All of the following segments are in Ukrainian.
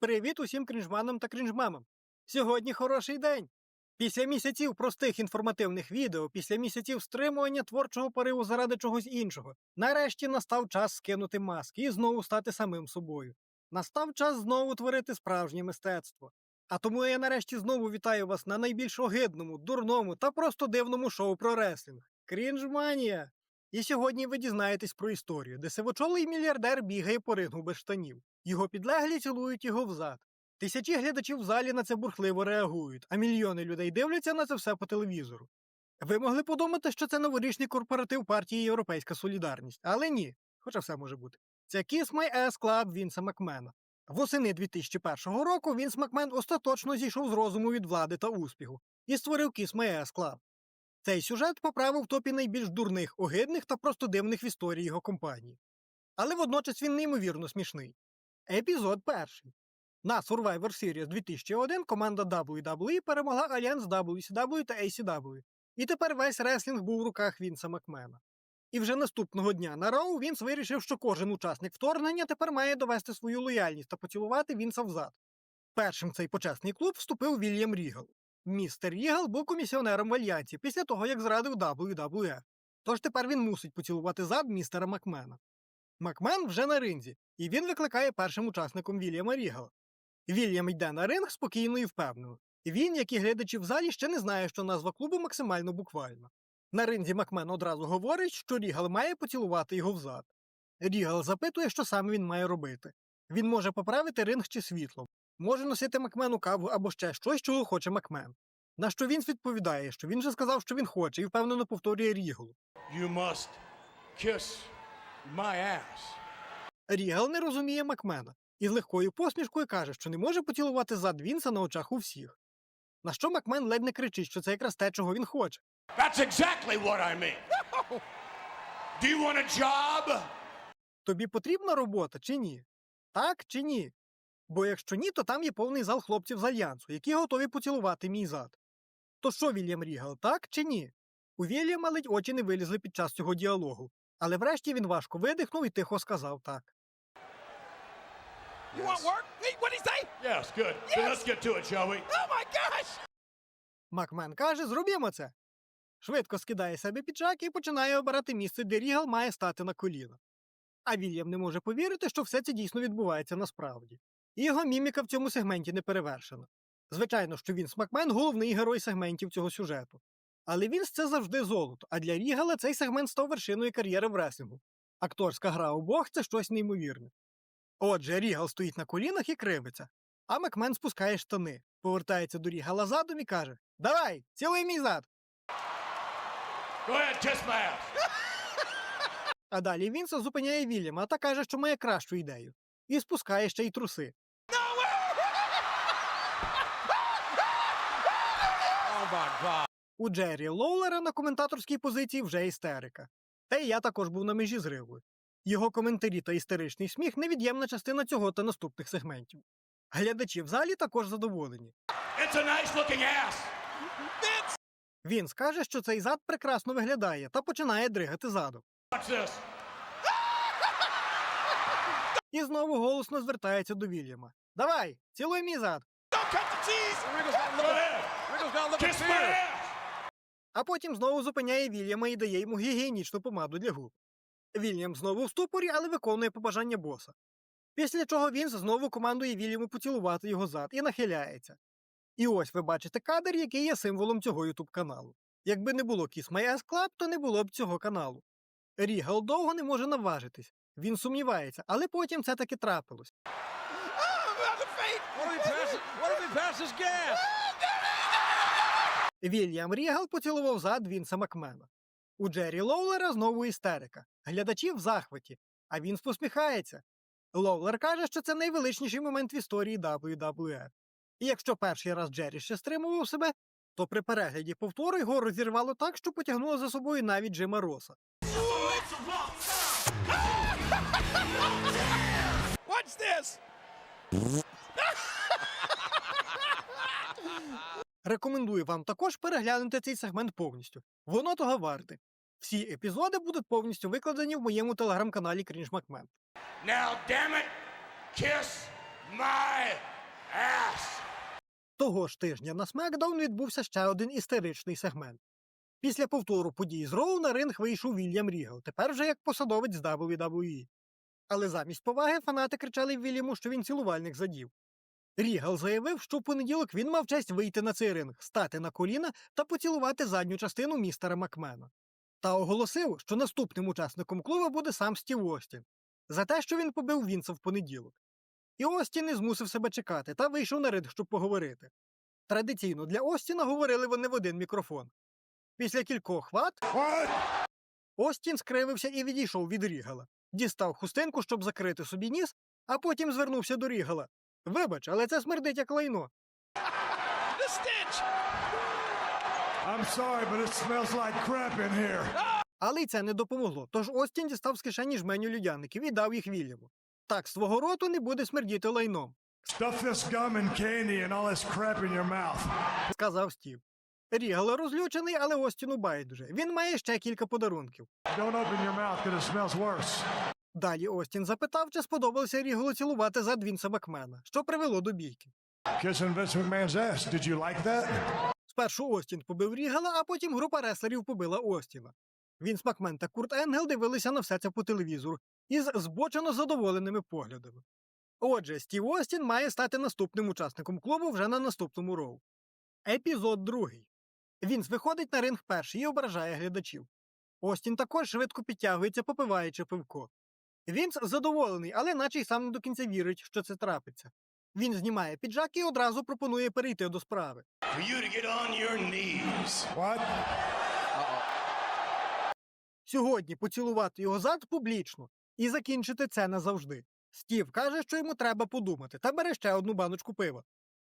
Привіт усім крінжманам та крінжмамам. Сьогодні хороший день. Після місяців простих інформативних відео, після місяців стримування творчого пориву заради чогось іншого, нарешті настав час скинути маски і знову стати самим собою. Настав час знову творити справжнє мистецтво. А тому я нарешті знову вітаю вас на найбільш огидному, дурному та просто дивному шоу про реслінг Крінжманія. І сьогодні ви дізнаєтесь про історію, де сивочолий мільярдер бігає по рингу без штанів. Його підлеглі цілують його взад. Тисячі глядачів в залі на це бурхливо реагують, а мільйони людей дивляться на це все по телевізору. Ви могли подумати, що це новорічний корпоратив партії Європейська Солідарність, але ні, хоча все може бути. Це Kiss My Ass Club Вінса Макмена. Восени 2001 року Вінс Макмен остаточно зійшов з розуму від влади та успіху і створив Kiss My Ass Club. Цей сюжет поправив в топі найбільш дурних, огидних та просто дивних в історії його компанії. Але водночас він неймовірно смішний. Епізод перший. На Survivor Series 2001 команда WWE перемогла Альянс WCW та ACW. І тепер весь реслінг був в руках Вінса Макмена. І вже наступного дня на Роу Вінс вирішив, що кожен учасник вторгнення тепер має довести свою лояльність та поцілувати Вінса взад. Першим в цей почесний клуб вступив Вільям Рігал. Містер Рігал був комісіонером в Альянсі після того, як зрадив WWF. Тож тепер він мусить поцілувати зад містера Макмена. Макмен вже на ринзі, і він викликає першим учасником Вільяма Рігала. Вільям йде на ринг спокійно і впевнено. Він, як і глядачі в залі, ще не знає, що назва клубу максимально буквальна. На ринзі Макмен одразу говорить, що Рігал має поцілувати його взад. Рігал запитує, що саме він має робити. Він може поправити ринг чи світло, може носити Макмену каву або ще щось, чого хоче Макмен. На що Вінс відповідає, що він же сказав, що він хоче, і впевнено повторює Рігалу. You must kiss my ass. Рігал не розуміє Макмена і з легкою посмішкою каже, що не може поцілувати зад Вінса на очах у всіх. На що Макмен ледь не кричить, що це якраз те, чого він хоче. That's exactly what I mean. Do you want a job? Тобі потрібна робота чи ні? Так чи ні? Бо якщо ні, то там є повний зал хлопців з альянсу, які готові поцілувати мій зад. То що, Вільям Рігал, так чи ні? У Вільяма ледь очі не вилізли під час цього діалогу, але врешті він важко видихнув і тихо сказав так. You want work? Hey, what'd he say? Yes, good. So let's get to it, shall we? Oh my gosh! Макмен каже, зробімо це. Швидко скидає себе піджак і починає обирати місце, де Рігал має стати на коліна. А Вільям не може повірити, що все це дійсно відбувається насправді. І його міміка в цьому сегменті не перевершена. Звичайно, що Вінс Макмен головний герой сегментів цього сюжету. Але Вінс це завжди золото, а для Рігала цей сегмент став вершиною кар'єри в реслінгу. Акторська гра обох це щось неймовірне. Отже, Рігал стоїть на колінах і кривиться, а Макмен спускає штани, повертається до Рігала задом і каже: Давай, цілуй мій зад! Go ahead, kiss my ass. А далі Вінса зупиняє Вільяма та каже, що має кращу ідею. І спускає ще й труси. Oh my god! У Джері Лоулера на коментаторській позиції вже істерика. Та й я також був на межі зриву. Його коментарі та істеричний сміх невід'ємна частина цього та наступних сегментів. Глядачі в залі також задоволені. It's a nice looking ass. Він скаже, що цей зад прекрасно виглядає та починає дригати задом. І знову голосно звертається до Вільяма. Давай, цілуй мій зад. Don't cut the cheese! А потім знову зупиняє Вільяма і дає йому гігієнічну помаду для губ. Вільям знову в ступорі, але виконує побажання боса. Після чого він знову командує Вільяму поцілувати його зад і нахиляється. І ось ви бачите кадр, який є символом цього ютуб каналу. Якби не було Kiss My Ass Club, то не було б цього каналу. Рігал довго не може наважитись. Він сумнівається, але потім це таки трапилось. Oh, about the fate! What if he passes? What if he passes gas? Вільям Рігал поцілував зад Вінса Макмена. У Джері Лоулера знову істерика. Глядачі в захваті, а він посміхається. Лоулер каже, що це найвеличніший момент в історії WWF. І якщо перший раз Джері ще стримував себе, то при перегляді повтору його розірвало так, що потягнуло за собою навіть Джима Роса. Watch this! Рекомендую вам також переглянути цей сегмент повністю. Воно того варте. Всі епізоди будуть повністю викладені в моєму телеграм-каналі Крінж Макмен. Now, damn it, kiss my ass. Того ж тижня на SmackDown відбувся ще один істеричний сегмент. Після повтору подій з Роу на ринг вийшов Вільям Рігал, тепер вже як посадовець з WWE. Але замість поваги фанати кричали Вільяму, що він цілувальник задів. Рігал заявив, що в понеділок він мав честь вийти на цей ринг, стати на коліна та поцілувати задню частину містера Макмена. Та оголосив, що наступним учасником клубу буде сам Стів Остін за те, що він побив Вінса в понеділок. І Остін не змусив себе чекати та вийшов на ринг, щоб поговорити. Традиційно для Остіна говорили вони в один мікрофон. Після кількох хват Остін скривився і відійшов від Рігала, дістав хустинку, щоб закрити собі ніс, а потім звернувся до Рігала. Вибач, але це смердить як лайно. The stench! I'm sorry, but it smells like crap in here. Але й це не допомогло, тож Остін дістав з кишені жменю людяників і дав їх Вільяму. Так свого роту не буде смердіти лайном, Stuff this gum and candy and all this crap in your mouth. сказав Стів. Рігал розлючений, але Остіну байдуже. Він має ще кілька подарунків. Don't open your mouth because it smells worse. Далі Остін запитав, чи сподобалося Рігалу цілувати зад Вінса Макмена, що привело до бійки. Did you like that? Спершу Остін побив Рігала, а потім група реслерів побила Остіна. Вінс Макмен та Курт Енгел дивилися на все це по телевізору із збочено задоволеними поглядами. Отже, Стів Остін має стати наступним учасником клубу вже на наступному роу. Епізод другий. Вінс виходить на ринг перший і ображає глядачів. Остін також швидко підтягується, попиваючи пивко. Вінс задоволений, але наче й сам не до кінця вірить, що це трапиться. Він знімає піджак і одразу пропонує перейти до справи. For you to get on your knees. What? Сьогодні поцілувати його зад публічно і закінчити це назавжди. Стів каже, що йому треба подумати, та бере ще одну баночку пива.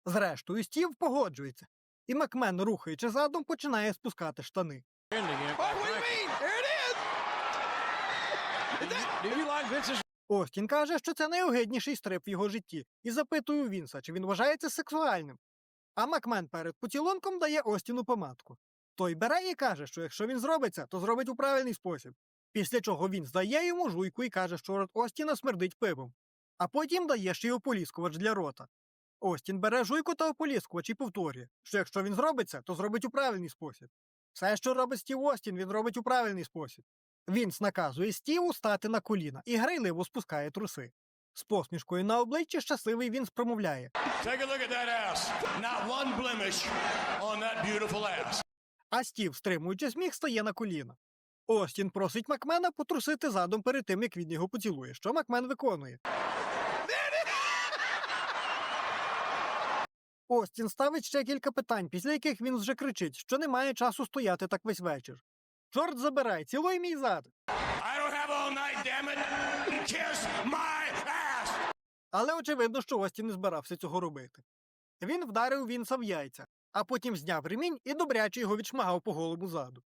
Зрештою, Стів погоджується, і Макмен, рухаючи задом, починає спускати штани. Ending it. Oh, what do you mean? There it is! Do you, do you like Vince's Остін каже, що це найогидніший стрип в його житті, і запитує Вінса, чи він вважається сексуальним. А Макмен перед поцілунком дає Остіну помадку. Той бере і каже, що якщо він зробить це, то зробить у правильний спосіб. Після чого він здає йому жуйку і каже, що рот Остіна смердить пивом. А потім дає ще й ополіскувач для рота. Остін бере жуйку та ополіскувач і повторює, що якщо він зробить це, то зробить у правильний спосіб. Все, що робить Стів Остін, він робить у правильний спосіб. Вінс наказує Стіву стати на коліна і грайливо спускає труси. З посмішкою на обличчі щасливий Вінс промовляє, Take a look at that ass. Not one blemish on that beautiful ass. а Стів, стримуючи сміх, стає на коліна. Остін просить Макмена потрусити задом перед тим, як він його поцілує, що Макмен виконує. Остін ставить ще кілька питань, після яких він вже кричить, що немає часу стояти так весь вечір. Чорт забирай, цілуй мій зад. I don't have all night, damn it. Kiss my ass. Але очевидно, що Остін не збирався цього робити. Він вдарив Вінса в яйця, а потім зняв ремінь і добряче його відшмагав по голому заду.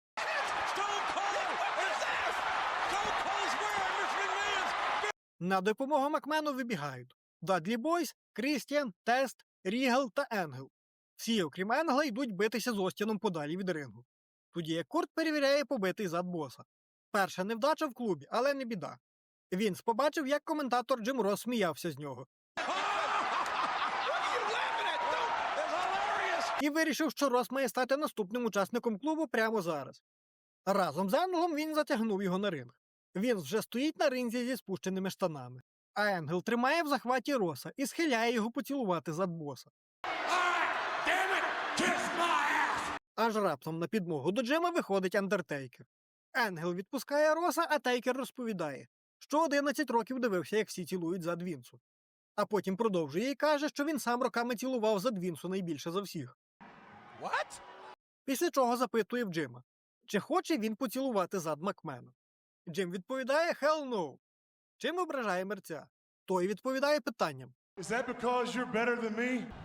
На допомогу Макмену вибігають Дадлі Бойс, Крістіан, Тест, Рігел та Енгел. Всі, окрім Енгла, йдуть битися з Остіном подалі від рингу. Тоді як Курт перевіряє побитий зад боса. Перша невдача в клубі, але не біда. Вінс побачив, як коментатор Джим Рос сміявся з нього, і вирішив, що Рос має стати наступним учасником клубу прямо зараз. Разом з Енглом він затягнув його на ринг. Він вже стоїть на ринзі зі спущеними штанами. А Енгел тримає в захваті Роса і схиляє його поцілувати зад боса. All right, damn it. Kiss my ass. Аж раптом на підмогу до Джима виходить Андертейкер. Енгел відпускає Роса, а Тейкер розповідає, що 11 років дивився, як всі цілують зад Вінсу. А потім продовжує і каже, що він сам роками цілував зад Вінсу найбільше за всіх. What? Після чого запитує в Джима, чи хоче він поцілувати зад Макмена. Джим відповідає «Hell no». Чим ображає мерця? Той відповідає питанням. Is that because you're better than me?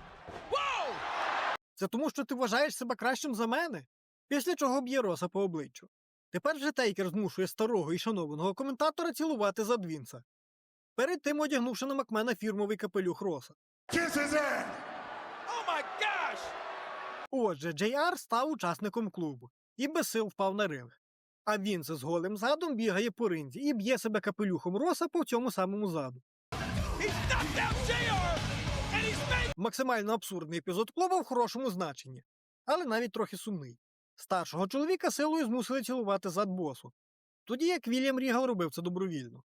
Це тому, що ти вважаєш себе кращим за мене? Після чого б'є Роса по обличчю. Тепер же Тейкер змушує старого і шанованого коментатора цілувати за Двінса. Перед тим одягнувши на Макмена фірмовий капелюх Роса. Oh my gosh! Отже, Джей Ар став учасником клубу і без сил впав на ринг. А Вінс з голим задом бігає по ринзі і б'є себе капелюхом Роса по цьому самому заду. He knocked out JR! Максимально абсурдний епізод клубу в хорошому значенні, але навіть трохи сумний. Старшого чоловіка силою змусили цілувати зад босу, тоді як Вільям Рігал робив це добровільно.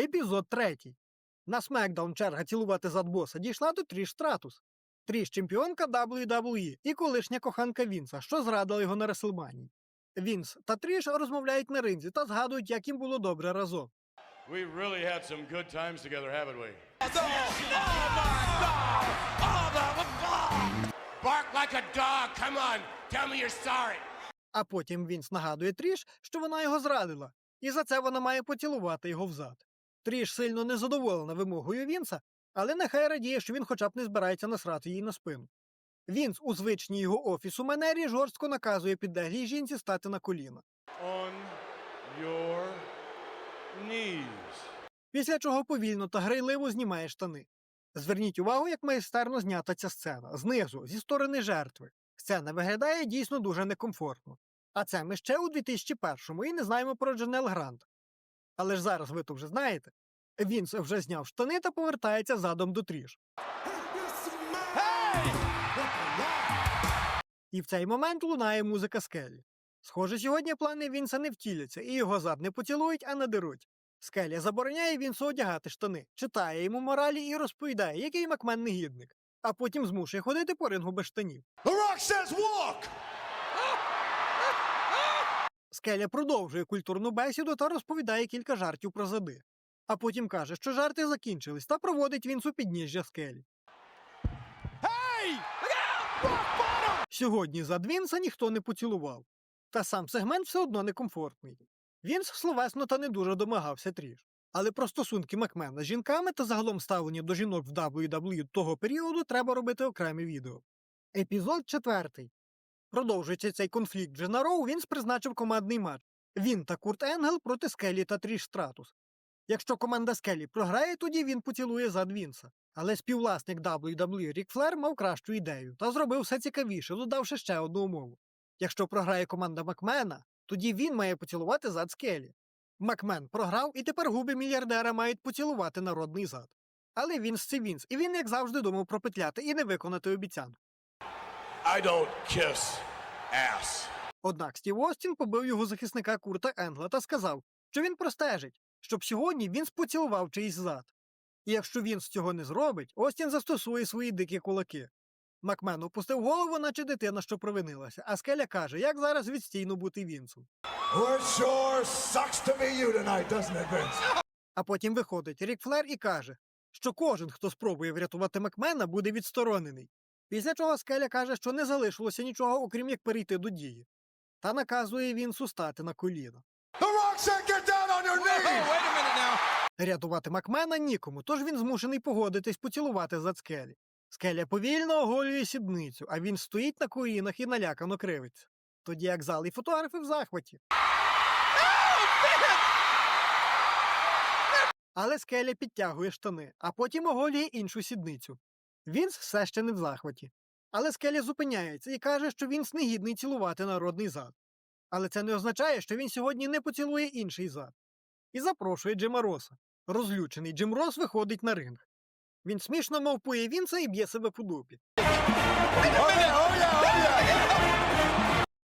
Епізод третій. На Смекдаун черга цілувати зад боса дійшла до Тріш Стратус. Тріш чемпіонка WWE і колишня коханка Вінса, що зрадила його на Реслманії. Вінс та Тріш розмовляють на ринзі та згадують, як їм було добре разом. We really had some good times together, haven't we? Bark like a dog. Come on. Tell me you're sorry. А потім Вінс нагадує Тріш, що вона його зрадила, і за це вона має поцілувати його взад. Тріш сильно незадоволена вимогою Вінса, але нехай радіє, що він хоча б не збирається насрати їй на спину. Вінс у звичній його офісу манері жорстко наказує підлеглій жінці стати на коліна. On your knees. Після чого повільно та грайливо знімає штани. Зверніть увагу, як майстерно знята ця сцена знизу, зі сторони жертви. Сцена виглядає дійсно дуже некомфортно. А це ми ще у 2001-му і не знаємо про Джанел Грант. Але ж зараз ви то вже знаєте. Вінс вже зняв штани та повертається задом до тріш. І в цей момент лунає музика скелі. Схоже, сьогодні плани Вінса не втіляться, і його зад не поцілують, а надеруть. Скеля забороняє Вінсу одягати штани, читає йому моралі і розповідає, який Макмен негідник, а потім змушує ходити по рингу без штанів. The Rock says walk! Скеля продовжує культурну бесіду та розповідає кілька жартів про зади. А потім каже, що жарти закінчились, та проводить Вінсу підніжжя скелі. Hey! Сьогодні зад Вінса ніхто не поцілував. Та сам сегмент все одно некомфортний. Вінс словесно та не дуже домагався тріш. Але про стосунки Макмена з жінками та загалом ставлення до жінок в WWE того періоду треба робити окреме відео. Епізод четвертий. Продовжується цей конфлікт вже Роу, Вінс призначив командний матч. Він та Курт Енгел проти Скелі та Тріш Стратус. Якщо команда Скелі програє, тоді він поцілує зад Вінса. Але співвласник WWE Рік Флер мав кращу ідею та зробив все цікавіше, додавши ще одну умову. Якщо програє команда Макмена, тоді він має поцілувати зад Скелі. Макмен програв, і тепер губи мільярдера мають поцілувати народний зад. Але Вінс це Вінс, і він, як завжди, думав пропетляти і не виконати обіцянку. I don't kiss ass. Однак Стів Остін побив його захисника Курта Енгла та сказав, що він простежить, щоб сьогодні Вінс поцілував чийсь зад. І якщо Вінс цього не зробить, Остін застосує свої дикі кулаки. Макмен опустив голову, наче дитина, що провинилася, а скеля каже, як зараз відстійно бути Вінсом. Sure sucks to be you tonight, doesn't it, Vince? А потім виходить Рік Флер і каже, що кожен, хто спробує врятувати Макмена, буде відсторонений. Після чого скеля каже, що не залишилося нічого, окрім як перейти до дії. Та наказує Вінсу стати на коліна. Рятувати Макмена нікому, тож він змушений погодитись поцілувати за скелі. Скеля повільно оголює сідницю, а він стоїть на колінах і налякано кривиться. Тоді як зал і фотографи в захваті. Але скеля підтягує штани, а потім оголює іншу сідницю. Вінс все ще не в захваті. Але скеля зупиняється і каже, що Вінс не гідний цілувати народний зад. Але це не означає, що він сьогодні не поцілує інший зад. І запрошує Джима Роса. Розлючений Джим Рос виходить на ринг. Він смішно мовпує Вінса і б'є себе по дупі.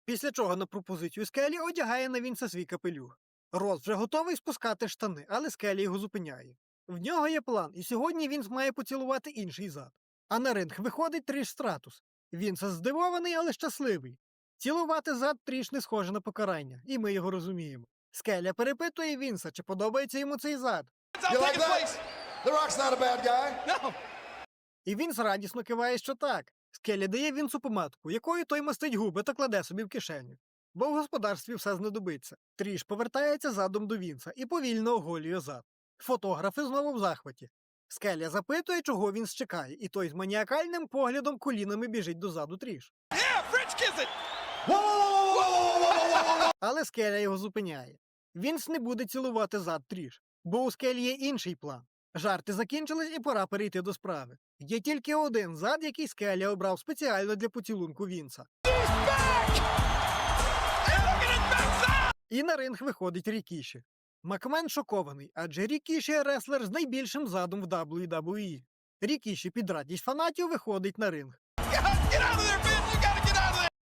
Після чого на пропозицію Скелі одягає на Вінса свій капелюх. Рос вже готовий спускати штани, але Скелі його зупиняє. В нього є план, і сьогодні Вінс має поцілувати інший зад. А на ринг виходить Тріш Стратус. Вінс здивований, але щасливий. Цілувати зад Тріш не схоже на покарання, і ми його розуміємо. Скеля перепитує Вінса, чи подобається йому цей зад. Like. The Rock's not a bad guy. No. І він радісно киває, що так. Скелі дає він помадку, якою той мастить губи та кладе собі в кишеню. Бо в господарстві все знадобиться. Тріш повертається задом до Вінса і повільно оголює зад. Фотографи знову в захваті. Скеля запитує, чого він чекає, і той з маніакальним поглядом колінами біжить дозаду тріш. Але скеля його зупиняє. Вінс не буде цілувати зад тріш, бо у скелі є інший план. Жарти закінчились і пора перейти до справи. Є тільки один зад, який Скеля обрав спеціально для поцілунку Вінса. І на ринг виходить Рікіші. Макмен шокований, адже Рікіші реслер з найбільшим задом в WWE. Рікіші під радість фанатів виходить на ринг.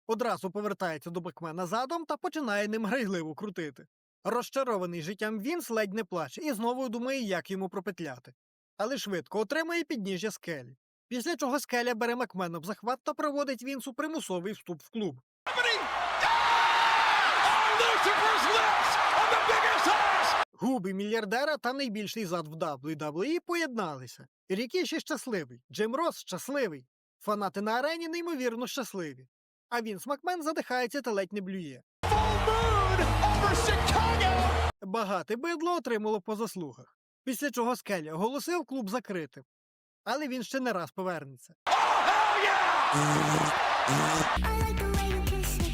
Одразу повертається до Бекмена задом та починає ним грайливо крутити. Розчарований життям Вінс ледь не плаче і знову думає, як йому пропетляти. Але швидко отримує підніжжя скелі. Після чого скеля бере Макмена в захват та проводить Вінсу примусовий вступ в клуб. Губи мільярдера та найбільший зад в WWE поєдналися. Рікіші щасливий, Джим Рос щасливий. Фанати на арені неймовірно щасливі. А Вінс Макмен задихається та ледь не блює. Moon over Chicago! Багате бидло отримало по заслугах. Після чого Скелі оголосив клуб закритим. Але він ще не раз повернеться. Oh, hell yeah! I like the way you kiss it.